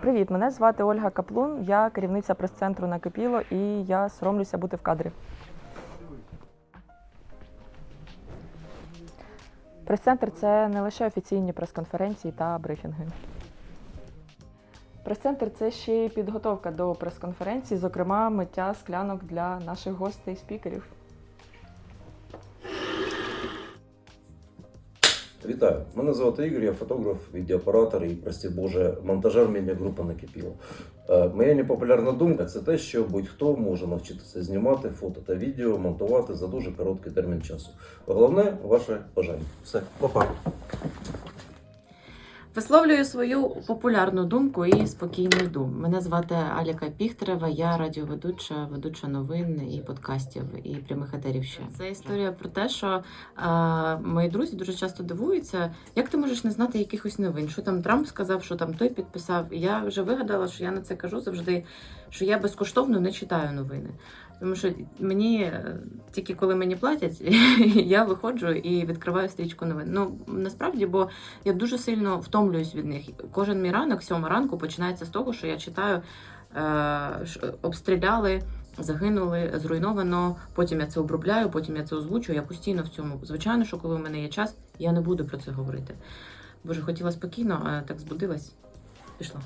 Привіт, мене звати Ольга Каплун. Я керівниця прес-центру Накипіло і я соромлюся бути в кадрі. Прес-центр це не лише офіційні прес-конференції та брифінги. Прес-центр це ще й підготовка до прес-конференцій, зокрема миття склянок для наших гостей Вітаю, мене звати Ігор, я фотограф, відеооператор і, прості Боже, монтажер медіагрупи накипіла. Моя непопулярна думка це те, що будь-хто може навчитися знімати фото та відео, монтувати за дуже короткий термін часу. Головне ваше бажання. Все, па-па. Висловлюю свою популярну думку і спокійний дум. Мене звати Аліка Піхтерева, я радіоведуча, ведуча новин і подкастів, і прямих етерів ще. Це історія про те, що е, мої друзі дуже часто дивуються, як ти можеш не знати якихось новин, що там Трамп сказав, що там той підписав. Я вже вигадала, що я на це кажу завжди, що я безкоштовно не читаю новини. Тому що мені тільки коли мені платять, я виходжу і відкриваю стрічку новин. Ну насправді, бо я дуже сильно втомлююсь від них. Кожен мій ранок, сьома ранку, починається з того, що я читаю е, обстріляли, загинули, зруйновано. Потім я це обробляю, потім я це озвучую. Я постійно в цьому. Звичайно, що коли в мене є час, я не буду про це говорити. Боже, хотіла спокійно, а так збудилась. Пішла.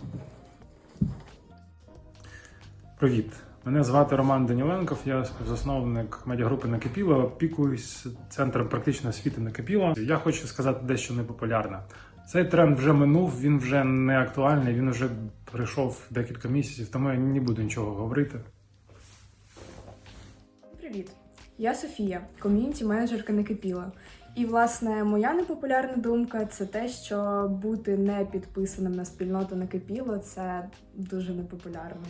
Привіт! Мене звати Роман Даніленков, я співзасновник медіагрупи Накипіло, опікуюсь центром практичної освіти Накипіло. Я хочу сказати дещо непопулярне. Цей тренд вже минув, він вже не актуальний, він вже пройшов декілька місяців, тому я не буду нічого говорити. Привіт, я Софія, ком'юніті менеджерка Накипіла. І власне моя непопулярна думка це те, що бути не підписаним на спільноту Накипіло це дуже непопулярно.